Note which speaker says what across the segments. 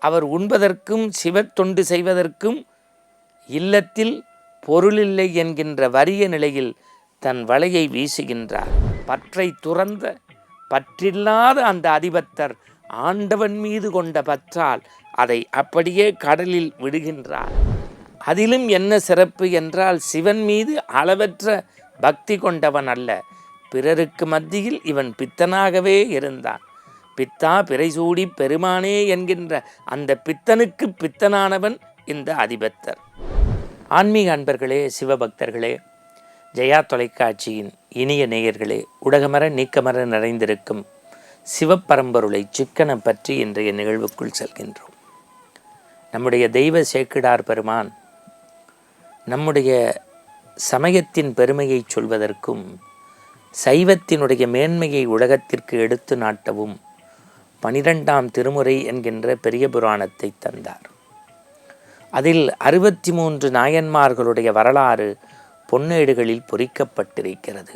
Speaker 1: அவர் உண்பதற்கும் சிவத்தொண்டு செய்வதற்கும் இல்லத்தில் பொருளில்லை என்கின்ற வறிய நிலையில் தன் வலையை வீசுகின்றார். பற்றை துறந்த பற்றில்லாத அந்த அதிபத்தர் ஆண்டவன் மீது கொண்ட பற்றால் அதை அப்படியே கடலில் விடுகின்றார். அதிலும் என்ன சிறப்பு என்றால் சிவன் மீது அளவற்ற பக்தி கொண்டவன் அல்ல. பிறருக்கு மத்தியில் இவன் பித்தனாகவே இருந்தான். பித்தா பிறைசூடி பெருமானே என்கின்ற அந்த பித்தனுக்கு பித்தனானவன் இந்த அதிபத்தர். ஆன்மீக அன்பர்களே சிவபக்தர்களே ஜெயா தொலைக்காட்சியின் இனிய நேயர்களே உடகமர நீக்கமர நிறைந்திருக்கும் சிவப்பரம்பொருளை சிக்கன பற்றி இன்றைய நிகழ்வுக்குள் செல்கின்றோம். நம்முடைய தெய்வ சேக்கிடார் பெருமான் நம்முடைய சமயத்தின் பெருமையை சொல்வதற்கும் சைவத்தினுடைய மேன்மையை உலகத்திற்கு எடுத்து நாட்டவும் பனிரெண்டாம் திருமுறை என்கின்ற பெரிய புராணத்தை தந்தார். அதில் அறுபத்தி மூன்று நாயன்மார்களுடைய வரலாறு பொன்னேடுகளில் பொறிக்கப்பட்டிருக்கிறது.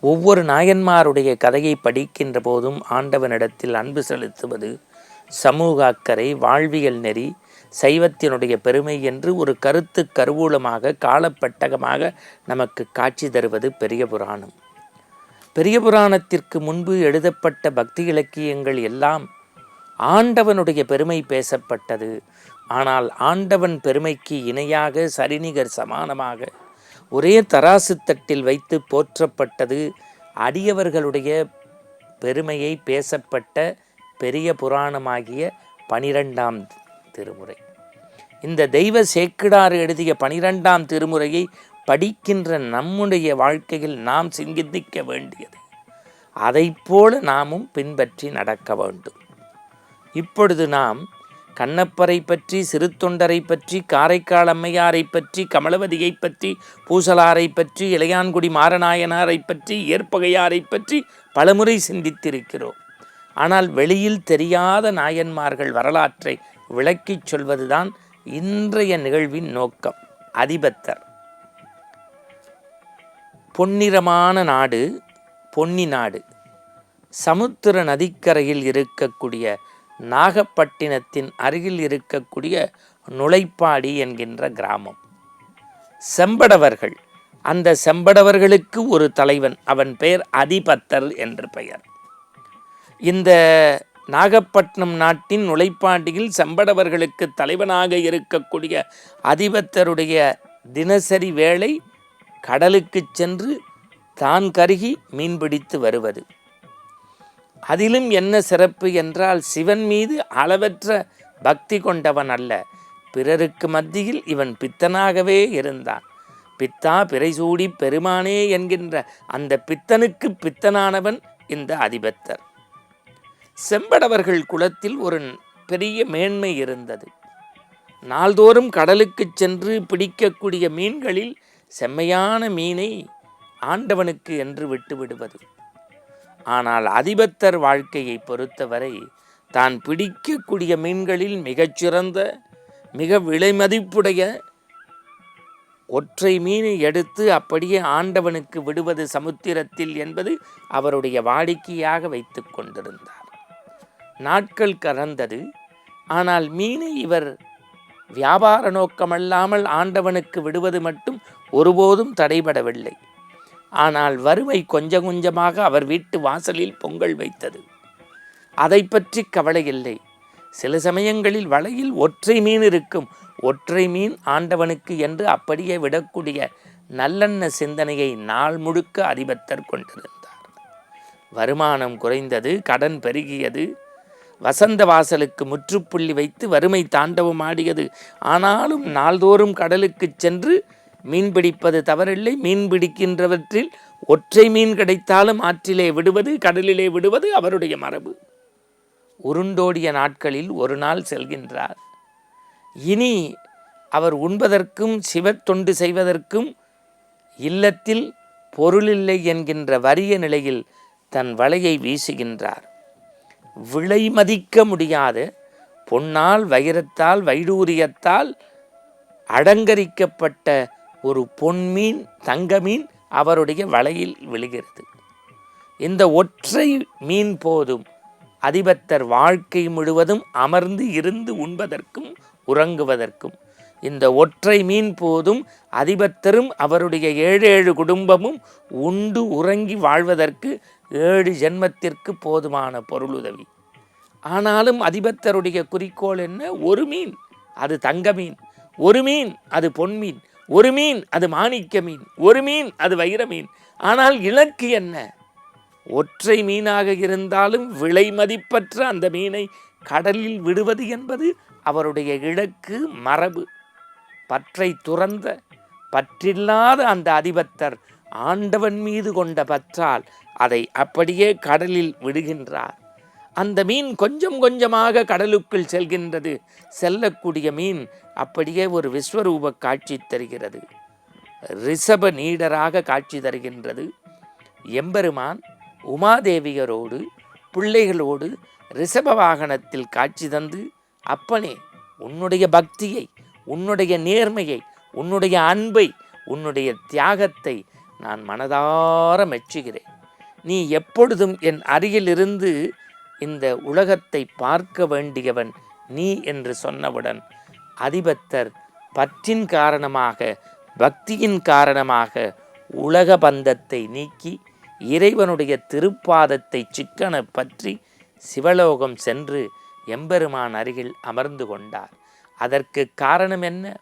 Speaker 1: ஒவ்வொரு நாயன்மாருடைய கதையை படிக்கின்ற போதும் ஆண்டவனிடத்தில் அன்பு செலுத்துவது சமூக அக்கறை வாழ்வியல் நெறி சைவத்தினுடைய பெருமை என்று ஒரு கருத்து கருவூலமாக காலப்பட்டகமாக நமக்கு காட்சி தருவது பெரிய புராணம். பெரிய புராணத்திற்கு முன்பு எழுதப்பட்ட பக்தி இலக்கியங்கள் எல்லாம் ஆண்டவனுடைய பெருமை பேசப்பட்டது. ஆனால் ஆண்டவன் பெருமைக்கு இணையாக சரிநிகர் சமானமாக ஒரே தராசு தட்டில் வைத்து போற்றப்பட்டது அடியவர்களுடைய பெருமையை பேசப்பட்ட பெரிய புராணமாகிய பனிரெண்டாம் திருமுறை. இந்த தெய்வ சேக்கிடார் எழுதிய பனிரெண்டாம் திருமுறையை படிக்கின்ற நம்முடைய வாழ்க்கையில் நாம் சிந்திக்க வேண்டியது. அதைப்போல நாமும் பின்பற்றி நடக்க வேண்டும். இப்பொழுது நாம் கண்ணப்பரை பற்றி சிறுத்தொண்டரை பற்றி காரைக்கால் அம்மையாரை பற்றி கமலவதியை பற்றி பூசலாரை பற்றி இளையான்குடி மாரநாயனாரை பற்றி ஏற்பகையாரை பற்றி பலமுறை சிந்தித்திருக்கிறோம். ஆனால் வெளியில் தெரியாத நாயன்மார்கள் வரலாற்றை விளக்கிச் சொல்வதுதான் இன்றைய நிகழ்வின் நோக்கம். அதிபத்தர். பொன்னிறமான நாடு பொன்னி நாடு. சமுத்திர நதிக்கரையில் இருக்கக்கூடிய நாகப்பட்டினத்தின் அருகில் இருக்கக்கூடிய நுழைப்பாடி என்கின்ற கிராமம். செம்படவர்கள். அந்த செம்படவர்களுக்கு ஒரு தலைவன். அவன் பெயர் அதிபத்தர் என்று பெயர். இந்த நாகப்பட்டினம் நாட்டின் நுழைப்பாண்டியில் செம்படவர்களுக்கு தலைவனாக இருக்கக்கூடிய அதிபத்தருடைய தினசரி வேலை கடலுக்கு சென்று தான் கருகி மீன்பிடித்து வருவது. அதிலும் என்ன சிறப்பு என்றால் சிவன் மீது அளவற்ற பக்தி கொண்டவன் அல்ல. பிறருக்கு மத்தியில் இவன் பித்தனாகவே இருந்தான். பித்தா பிறைசூடி பெருமானே என்கின்ற அந்த பித்தனுக்கு பித்தனானவன் இந்த அதிபத்தர். செம்படவர்கள் குலத்தில் ஒரு பெரிய மேன்மை இருந்தது. நாள்தோறும் கடலுக்குச் சென்று பிடிக்கக்கூடிய மீன்களில் செம்மையான மீனை ஆண்டவனுக்கு என்று விட்டு விடுவது. ஆனால் அதிபத்தர் வாழ்க்கையை பொறுத்தவரை தான் பிடிக்கக்கூடிய மீன்களில் மிகச்சிறந்த மிக விலைமதிப்புடைய ஒற்றை மீனை எடுத்து அப்படியே ஆண்டவனுக்கு விடுவது சமுத்திரத்தில் என்பது அவருடைய வாடிக்கையாக வைத்து கொண்டிருந்தார். நாட்கள் கறந்தது ஆனால் மீனை இவர் வியாபார நோக்கமல்லாமல் ஆண்டவனுக்கு விடுவது மட்டும் ஒருபோதும் தடைபடவில்லை. ஆனால் வறுமை கொஞ்சம் கொஞ்சமாக அவர் வீட்டு வாசலில் பொங்கல் வைத்தது. அதை பற்றி கவலை இல்லை. சில சமயங்களில் வலையில் ஒற்றை மீன் இருக்கும். ஒற்றை மீன் ஆண்டவனுக்கு என்று அப்படியே விடக்கூடிய நல்லெண்ண சிந்தனையை நாள் முழுக்க அதிபத்தர் கொண்டிருந்தார். வருமானம் குறைந்தது கடன் பெருகியது. வசந்த வாசலுக்கு முற்றுப்புள்ளி வைத்து வறுமை தாண்டவமாடியது. ஆனாலும் நாள்தோறும் கடலுக்கு சென்று மீன் பிடிப்பது தவறில்லை. மீன் பிடிக்கின்றவற்றில் ஒற்றை மீன் கிடைத்தாலும் ஆற்றிலே விடுவது கடலிலே விடுவது அவருடைய மரபு. உருண்டோடிய நாட்களில் ஒரு நாள் செல்கின்றார். இனி அவர் உண்பதற்கும் சிவத்தொண்டு செய்வதற்கும் இல்லத்தில் பொருளில்லை என்கின்ற வறிய நிலையில் தன் வலையை வீசுகின்றார். விலை மதிக்க முடியாத. பொன்னால் வைரத்தால் வைடூரியத்தால் அடங்கரிக்கப்பட்ட ஒரு பொன்மீன் தங்கமீன் அவருடைய வலையில் விழுகிறது. இந்த ஒற்றை மீன் போதும். அதிபத்தர் வாழ்க்கை முழுவதும் அமர்ந்து இருந்து உண்பதற்கும் உறங்குவதற்கும். இந்த ஒற்றை மீன் போதும் அதிபத்தரும் அவருடைய ஏழு ஏழு குடும்பமும் உண்டு உறங்கி வாழ்வதற்கு ஏழு ஜென்மத்திற்கு போதுமான பொருளுதவி. ஆனாலும் அதிபத்தருடைய குறிக்கோள் என்ன? ஒரு மீன் அது தங்க மீன் ஒரு மீன் அது பொன்மீன். ஒரு மீன் அது மாணிக்க மீன் ஒரு மீன் அது வைர மீன். ஆனால் இலக்கு என்ன? ஒற்றை மீனாக இருந்தாலும் விலை மதிப்பற்ற அந்த மீனை கடலில் விடுவது என்பது அவருடைய இலக்கு மரபு. பற்றை துறந்த பற்றில்லாத அந்த அதிபத்தர் ஆண்டவன் மீது கொண்ட பற்றால் அதை அப்படியே கடலில் விடுகின்றார். அந்த மீன் கொஞ்சம் கொஞ்சமாக கடலுக்குள் செல்கின்றது. செல்லக்கூடிய மீன் அப்படியே ஒரு விஸ்வரூப காட்சி தருகிறது. ரிஷப நீடராக காட்சி தருகின்றது. எம்பெருமான் உமாதேவியரோடு பிள்ளைகளோடு ரிஷப வாகனத்தில் காட்சி தந்து அப்பனே உன்னுடைய பக்தியை உன்னுடைய நேர்மையை உன்னுடைய அன்பை உன்னுடைய தியாகத்தை நான் மனதார மெச்சுகிறேன். நீ எப்பொழுதும் என் அருகிலிருந்து இந்த உலகத்தை பார்க்க வேண்டியவன் நீ என்று சொன்னவுடன் அதிபத்தர் பற்றின் காரணமாக பக்தியின் காரணமாக உலக பந்தத்தை நீக்கி இறைவனுடைய திருப்பாதத்தை சிக்கன பற்றி சிவலோகம் சென்று எம்பெருமான் அருகில் அமர்ந்து கொண்டார். அதற்கு காரணம் என்ன?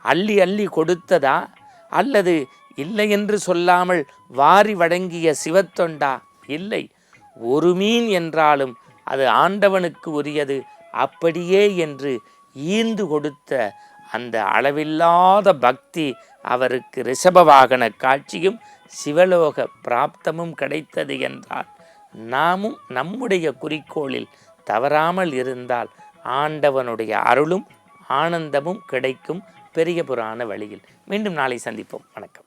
Speaker 1: அள்ளி அள்ளி கொடுத்ததா? அல்லது இல்லை என்று சொல்லாமல் வாரி வழங்கிய சிவத்தொண்டா? இல்லை. ஒரு மீன் என்றாலும் அது ஆண்டவனுக்கு உரியது. அப்படியே என்று ஈந்து கொடுத்த அந்த அளவில்லாத பக்தி அவருக்கு ரிஷப வாகன காட்சியும் சிவலோக பிராப்தமும் கிடைத்தது என்றால் நாமும் நம்முடைய குறிக்கோளில் தவறாமல் இருந்தால் ஆண்டவனுடைய அருளும் ஆனந்தமும் கிடைக்கும் பெரிய புராண வழியில். மீண்டும் நாளை சந்திப்போம். வணக்கம்.